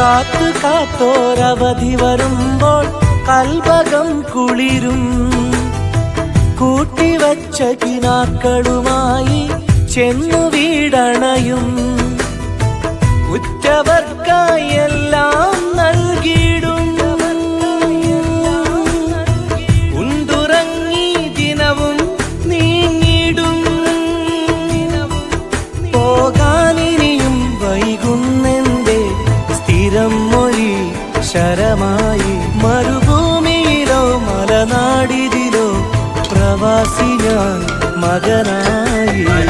കാത്തു കാത്തോരവധി വരുമ്പോൾ കൽഭകം കുളിരും. കൂട്ടിവച്ച കിനാക്കളുമായി ചെന്നു വീടണയും. സ്ഥിരം മൊഴി ശരമായി മരുഭൂമിയിലോ മലനാടിതിലോ പ്രവാസി ഞാൻ മകനായി.